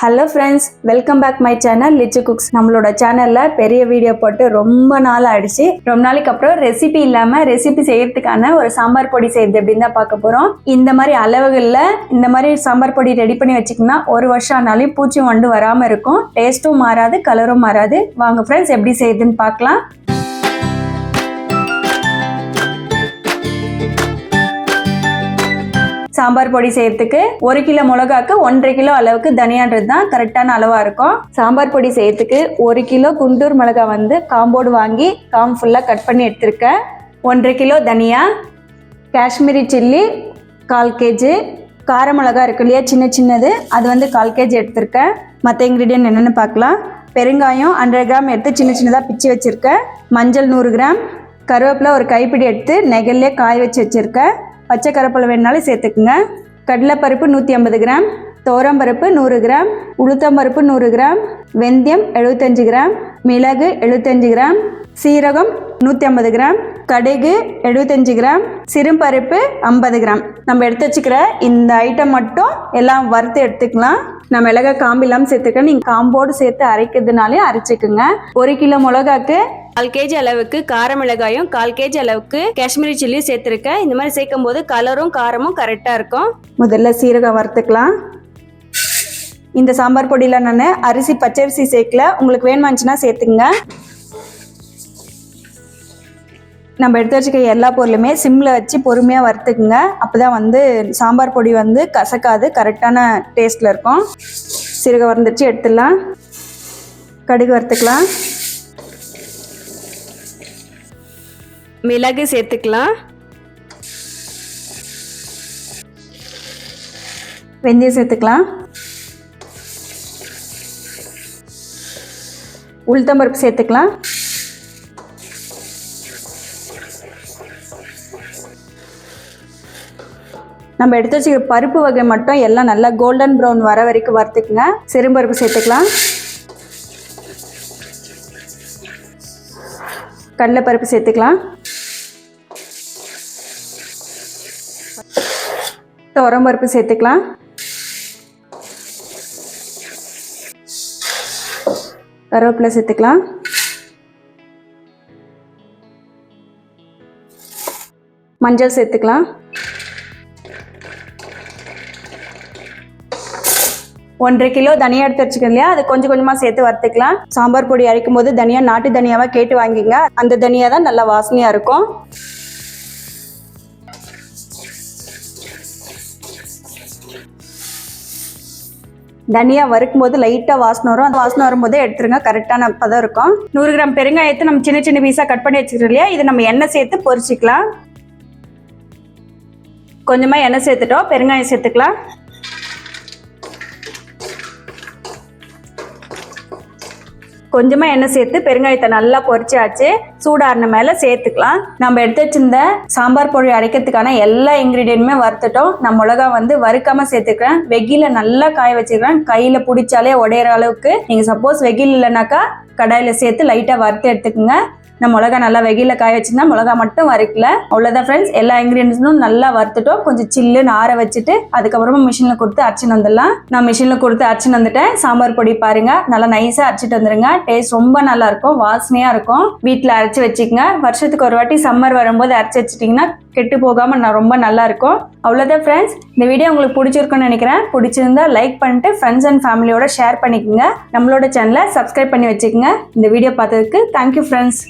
Hello friends welcome back my channel Lichu cooks நம்மளோட சேனலில் பெரிய வீடியோ போட்டு ரொம்ப நாள் ஆயிடுச்சு. ரொம்ப நாளைக்கு அப்புறம் ரெசிபி இல்லாமல் ரெசிபி செய்யறதுக்கான ஒரு சாம்பார் பொடி செய்யுது அப்படின்னு தான் பார்க்க போகிறோம் இந்த மாதிரி அளவுகளில் இந்த மாதிரி சாம்பார் பொடி ரெடி பண்ணி வச்சுக்கினா ஒரு வருஷம் ஆனாலும் பூச்சி வண்டு வராமல் இருக்கும். டேஸ்ட்டும் மாறாது கலரும் மாறாது. வாங்க ஃப்ரெண்ட்ஸ் எப்படி செய்யுதுன்னு பார்க்கலாம். சாம்பார் பொடி செய்யறதுக்கு ஒரு கிலோ மிளகாக்கு ஒன்றரை கிலோ அளவுக்கு தனியான்றது தான் கரெக்டான அளவாக இருக்கும். சாம்பார் பொடி செய்யறதுக்கு ஒரு கிலோ குண்டூர் மிளகா வந்து காம்போடு வாங்கி காம் ஃபுல்லாக கட் பண்ணி எடுத்திருக்கேன். ஒன்றரை கிலோ தனியா காஷ்மீரி சில்லி கால் கேஜி கார மிளகா இருக்கு இல்லையா சின்ன சின்னது அது வந்து கால் கேஜி எடுத்திருக்கேன். மற்ற இன்க்ரீடியன்ட் என்னென்னு பார்க்கலாம். பெருங்காயம் ஹண்ட்ரட் கிராம் எடுத்து சின்ன சின்னதாக பிச்சு வச்சுருக்கேன். மஞ்சள் நூறு கிராம் கருவேப்பிலை ஒரு கைப்பிடி எடுத்து நெகல்லே காய வச்சு வச்சுருக்கேன். பச்சை கருவேப்பிலை வேணுனாலும் சேர்த்துக்குங்க. கடலைப்பருப்பு நூற்றி ஐம்பது கிராம் பருப்பு நூறு கிராம் உளுத்தம்பருப்பு நூறு கிராம் வெந்தயம் எழுபத்தஞ்சு கிராம் மிளகு எழுபத்தஞ்சு கிராம் சீரகம் நூற்றி ஐம்பது கிராம் கடுகு எழுபத்தஞ்சு கிராம் சிறும்பருப்பு ஐம்பது கிராம். நம்ம எடுத்து வச்சுக்கிற இந்த ஐட்டம் மட்டும் எல்லாம் வறுத்து எடுத்துக்கலாம். நான் மிளகா காம்பு இல்லாமல் சேர்த்துக்க நீங்கள் காம்போடு சேர்த்து அரைக்கிறதுனாலே அரைச்சிக்குங்க. ஒரு கிலோ மிளகாக்கு கால் கேஜி அளவுக்கு கார மிளகாயும் கால் கேஜி அளவுக்கு காஷ்மீரி சில்லியும் சேர்த்துருக்கேன். இந்த மாதிரி சேர்க்கும் போது கலரும் காரமும் கரெக்டாக இருக்கும். முதல்ல சீரகம் வறுத்துக்கலாம். இந்த சாம்பார் பொடியில் நான் அரிசி பச்சரிசி சேர்க்கல. உங்களுக்கு வேணுமாச்சுன்னா சேர்த்துங்க நம்ம எடுத்து வச்சுக்க எல்லா பொருளுமே சிம்மில் வச்சு பொறுமையாக வறுத்துக்குங்க. அப்போ தான் வந்து சாம்பார் பொடி வந்து கசக்காது கரெக்டான டேஸ்ட்டில் இருக்கும். சீரகம் வறுந்துச்சு எடுத்துடலாம். கடுகு வறுத்துக்கலாம். மிளகு சேர்த்துக்கலாம். வெந்தயம் சேர்த்துக்கலாம். உளுத்தம்பருப்பு சேர்த்துக்கலாம். நம்ம எடுத்து வச்சுக்கிற பருப்பு வகை மட்டும் எல்லாம் நல்லா கோல்டன் ப்ரௌன் வர வரைக்கும் வறுத்துக்குங்க. சிறும்பருப்பு சேர்த்துக்கலாம். கடலைப்பருப்பு சேர்த்துக்கலாம். துவரம் பருப்பு சேர்த்துக்கலாம். கருவேப்பிலை சேர்த்துக்கலாம். மஞ்சள் சேர்த்துக்கலாம். ஒன்றரை கிலோ தனியா எடுத்து வச்சுக்கோங்க இல்லையா? அது கொஞ்சம் கொஞ்சமாக சேர்த்து வறுத்துக்கலாம். சாம்பார் பொடி அரைக்கும் போது தனியா நாட்டு தனியாவாக கேட்டு வாங்கிங்க அந்த தனியா தான் நல்லா வாசனையாக இருக்கும். தனியா வறுக்கும் போது லைட்டாக வாசனை வரும். அந்த வாசனை வரும்போதே எடுத்துருங்க. கரெக்டான பதம் இருக்கும். நூறு கிராம் பெருங்காயத்தை நம்ம சின்ன சின்ன பீஸாக கட் பண்ணி வச்சுக்கிறோம் இல்லையா? இதை நம்ம எண்ணெய் சேர்த்து பொரிச்சிக்கலாம். கொஞ்சமாக எண்ணெய் சேர்த்துட்டோம். பெருங்காயம் சேர்த்துக்கலாம். கொஞ்சமாக எண்ணெய் சேர்த்து பெருங்காயத்தை நல்லா பொரிச்சாச்சு. சூடாறின மேலே சேர்த்துக்கலாம். நம்ம எடுத்து வச்சிருந்த சாம்பார் பொடி அரைக்கிறதுக்கான எல்லா இன்க்ரீடியன்ட்டுமே வறுத்துட்டோம். நான் மிளகா வந்து வறுக்காம சேர்த்துக்கிறேன். வெகில நல்லா காய வச்சுக்கிறேன் கையில் பிடிச்சாலே உடையிற அளவுக்கு. நீங்கள் சப்போஸ் வெயில் இல்லைனாக்கா கடாயில் சேர்த்து லைட்டாக வறுத்து எடுத்துக்கோங்க. நான் மிளகா நல்லா வெயில காய வச்சிருந்தா மிளகா மட்டும் வறுக்கல. அவ்வளோதான் ஃப்ரெண்ட்ஸ் எல்லா இன்க்ரீடியன்ஸும் நல்லா வறுத்துட்டோம். கொஞ்சம் சில்லுன்னு ஆற வச்சுட்டு அதுக்கப்புறமா மிஷினில் கொடுத்து அரைச்சின்னு வந்துடலாம். நான் மிஷினில் கொடுத்து அரைச்சின்னு வந்துட்டேன். சாம்பார் பொடி பாருங்க. நல்லா நைஸாக அரைச்சிட்டு வந்துருங்க. டேஸ்ட் ரொம்ப நல்லா இருக்கும். வாசனையாக இருக்கும். வீட்டில் அரைச்சி வச்சுக்கோங்க. வருஷத்துக்கு ஒரு வாட்டி சம்மர் வரும்போது அரைச்சி வச்சிட்டிங்கன்னா கெட்டு போகாமல் நான் ரொம்ப நல்லா இருக்கும். அவ்வளோதான் ஃப்ரெண்ட்ஸ் இந்த வீடியோ உங்களுக்கு பிடிச்சிருக்குன்னு நினைக்கிறேன். பிடிச்சிருந்தா லைக் பண்ணிட்டு ஃப்ரெண்ட்ஸ் அண்ட் ஃபேமிலியோட ஷேர் பண்ணிக்கோங்க. நம்மளோட சேனலை சப்ஸ்கிரைப் பண்ணி வச்சுக்கோங்க. இந்த வீடியோ பார்த்ததுக்கு தேங்க்யூ ஃப்ரெண்ட்ஸ்